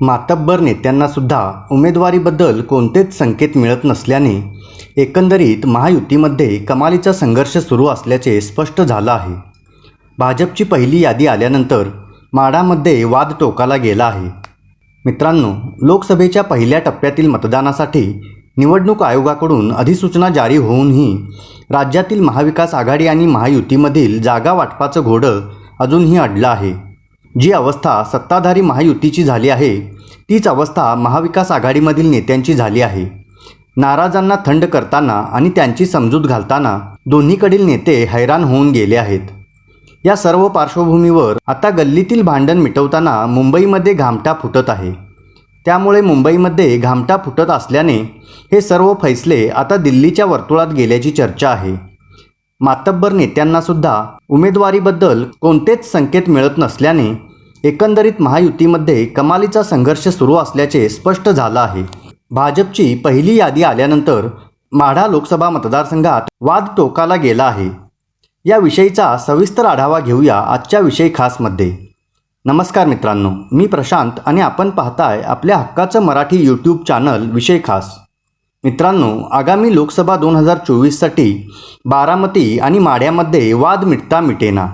मातब्बर नेत्यांना सुद्धा उमेदवारीबद्दल कोणतेच संकेत मिळत नसल्याने एकंदरीत महायुतीमध्ये कमालीचा संघर्ष सुरू असल्याचे स्पष्ट झालं आहे. भाजपची पहिली यादी आल्यानंतर माढामध्ये वाद टोकाला गेला आहे. मित्रांनो लोकसभेच्या पहिल्या टप्प्यातील मतदानासाठी निवडणूक आयोगाकडून अधिसूचना जारी होऊनही राज्यातील महाविकास आघाडी आणि महायुतीमधील जागा वाटपाचं घोडं अजूनही अडलं आहे. जी अवस्था सत्ताधारी महायुतीची झाली आहे तीच अवस्था महाविकास आघाडीमधील नेत्यांची झाली आहे. नाराजांना थंड करताना आणि त्यांची समजूत घालताना दोन्हीकडील नेते हैराण होऊन गेले आहेत. या सर्व पार्श्वभूमीवर आता गल्लीतील भांडण मिटवताना मुंबईमध्ये घामटा फुटत आहे. त्यामुळे मुंबईमध्ये घामटा फुटत असल्याने हे सर्व फैसले आता दिल्लीच्या वर्तुळात गेल्याची चर्चा आहे. मातब्बर नेत्यांनासुद्धा उमेदवारीबद्दल कोणतेच संकेत मिळत नसल्याने एकंदरीत महायुतीमध्ये कमालीचा संघर्ष सुरू असल्याचे स्पष्ट झालं आहे. भाजपची पहिली यादी आल्यानंतर माढा लोकसभा मतदारसंघात वाद टोकाला गेला आहे. याविषयीचा सविस्तर आढावा घेऊया आजच्या विषय खासमध्ये. नमस्कार मित्रांनो मी प्रशांत आणि आपण पाहताय आपल्या हक्काचं मराठी यूट्यूब चॅनल विषय खास. मित्रांनो आगामी लोकसभा दोन हजार चोवीससाठी बारामती आणि माढ्यामध्ये वाद मिटता मिटेना.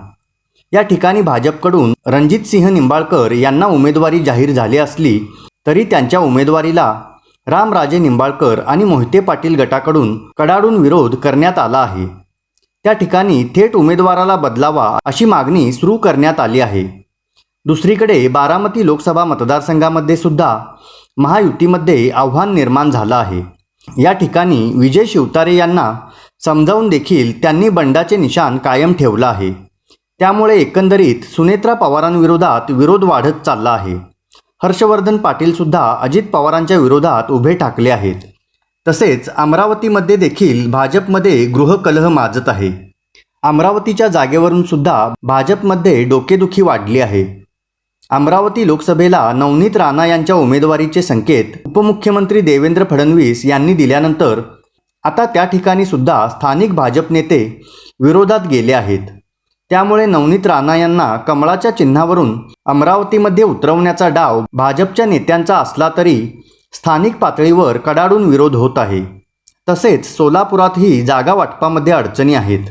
या ठिकाणी भाजपकडून रणजित सिंह निंबाळकर यांना उमेदवारी जाहीर झाली असली तरी त्यांच्या उमेदवारीला रामराजे निंबाळकर आणि मोहिते पाटील गटाकडून कडाडून विरोध करण्यात आला आहे. त्या ठिकाणी थेट उमेदवाराला बदलावा अशी मागणी सुरू करण्यात आली आहे. दुसरीकडे बारामती लोकसभा मतदारसंघामध्ये सुद्धा महायुतीमध्ये आव्हान निर्माण झालं आहे. या ठिकाणी विजय शिवतारे यांना समजावून देखील त्यांनी बंडाचे निशाण कायम ठेवलं आहे. त्यामुळे एकंदरीत सुनेत्रा पवारांविरोधात विरोध वाढत चालला आहे. हर्षवर्धन पाटीलसुद्धा अजित पवारांच्या विरोधात उभे ठाकले आहेत. तसेच अमरावतीमध्ये देखील भाजपमध्ये गृहकलह माजत आहे. अमरावतीच्या जागेवरून सुद्धा भाजपमध्ये डोकेदुखी वाढली आहे. अमरावती लोकसभेला नवनीत राणा यांच्या उमेदवारीचे संकेत उपमुख्यमंत्री देवेंद्र फडणवीस यांनी दिल्यानंतर आता त्या ठिकाणी सुद्धा स्थानिक भाजप नेते विरोधात गेले आहेत. त्यामुळे नवनीत राणा यांना कमळाच्या चिन्हावरून अमरावतीमध्ये उतरवण्याचा डाव भाजपच्या नेत्यांचा असला तरी स्थानिक पातळीवर कडाडून विरोध होत आहे. तसेच सोलापुरातही जागा वाटपामध्ये अडचणी आहेत.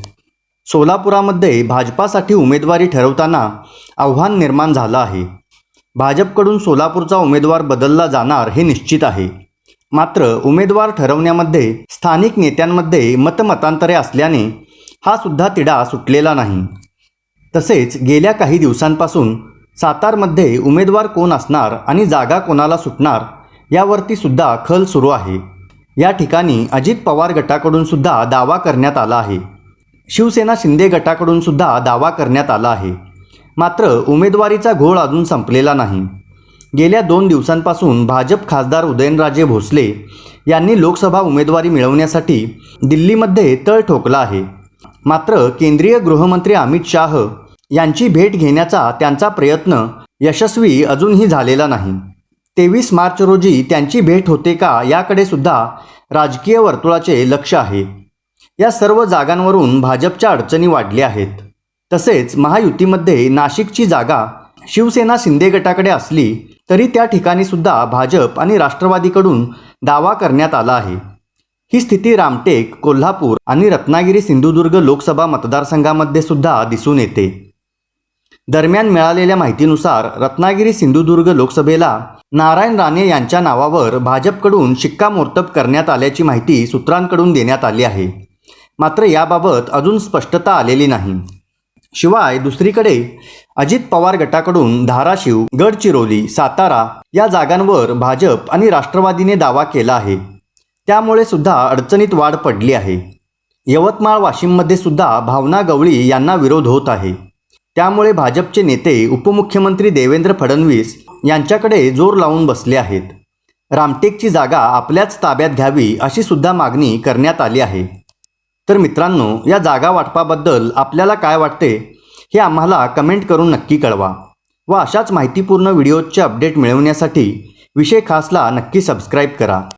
सोलापुरामध्ये भाजपासाठी उमेदवारी ठरवताना आव्हान निर्माण झालं आहे. भाजपकडून सोलापूरचा उमेदवार बदलला जाणार हे निश्चित आहे. मात्र उमेदवार ठरवण्यामध्ये स्थानिक नेत्यांमध्ये मतमतांतरे असल्याने हा सुद्धा तिढा सुटलेला नाही. तसेच गेल्या काही दिवसांपासून सातारमध्ये उमेदवार कोण असणार आणि जागा कोणाला सुटणार यावरती सुद्धा खल सुरू आहे. या ठिकाणी अजित पवार गटाकडून सुद्धा दावा करण्यात आला आहे. शिवसेना शिंदे गटाकडून सुद्धा दावा करण्यात आला आहे. मात्र उमेदवारीचा घोळ अजून संपलेला नाही. गेल्या दोन दिवसांपासून भाजप खासदार उदयनराजे भोसले यांनी लोकसभा उमेदवारी मिळवण्यासाठी दिल्लीमध्ये तळ ठोकला आहे. मात्र केंद्रीय गृहमंत्री अमित शाह यांची भेट घेण्याचा त्यांचा प्रयत्न यशस्वी अजूनही झालेला नाही. तेवीस मार्च रोजी त्यांची भेट होते का याकडे सुद्धा राजकीय वर्तुळाचे लक्ष आहे. या सर्व जागांवरून भाजपच्या अडचणी वाढल्या आहेत. तसेच महायुतीमध्ये नाशिकची जागा शिवसेना शिंदे गटाकडे असली तरी त्या ठिकाणी सुद्धा भाजप आणि राष्ट्रवादीकडून दावा करण्यात आला आहे. ही स्थिती रामटेक कोल्हापूर आणि रत्नागिरी सिंधुदुर्ग लोकसभा मतदारसंघामध्ये सुद्धा दिसून येते. दरम्यान मिळालेल्या माहितीनुसार रत्नागिरी सिंधुदुर्ग लोकसभेला नारायण राणे यांच्या नावावर भाजपकडून शिक्कामोर्तब करण्यात आल्याची माहिती सूत्रांकडून देण्यात आली आहे. मात्र याबाबत अजून स्पष्टता आलेली नाही. शिवाय दुसरीकडे अजित पवार गटाकडून धाराशिव गडचिरोली सातारा या जागांवर भाजप आणि राष्ट्रवादीने दावा केला आहे. त्यामुळे सुद्धा अडचणीत वाढ पडली आहे. यवतमाळ वाशिममध्ये सुद्धा भावना गवळी यांना विरोध होत आहे. त्यामुळे भाजपचे नेते उपमुख्यमंत्री देवेंद्र फडणवीस यांच्याकडे जोर लावून बसले आहेत. रामटेकची जागा आपल्याच ताब्यात घ्यावी अशी सुद्धा मागणी करण्यात आली आहे. तर मित्रांनो या जागा वाटपाबद्दल आपल्याला काय वाटते हे आम्हाला कमेंट करून नक्की कळवा. व अशाच माहितीपूर्ण व्हिडिओजचे अपडेट मिळवण्यासाठी विषय खासला नक्की सबस्क्राईब करा.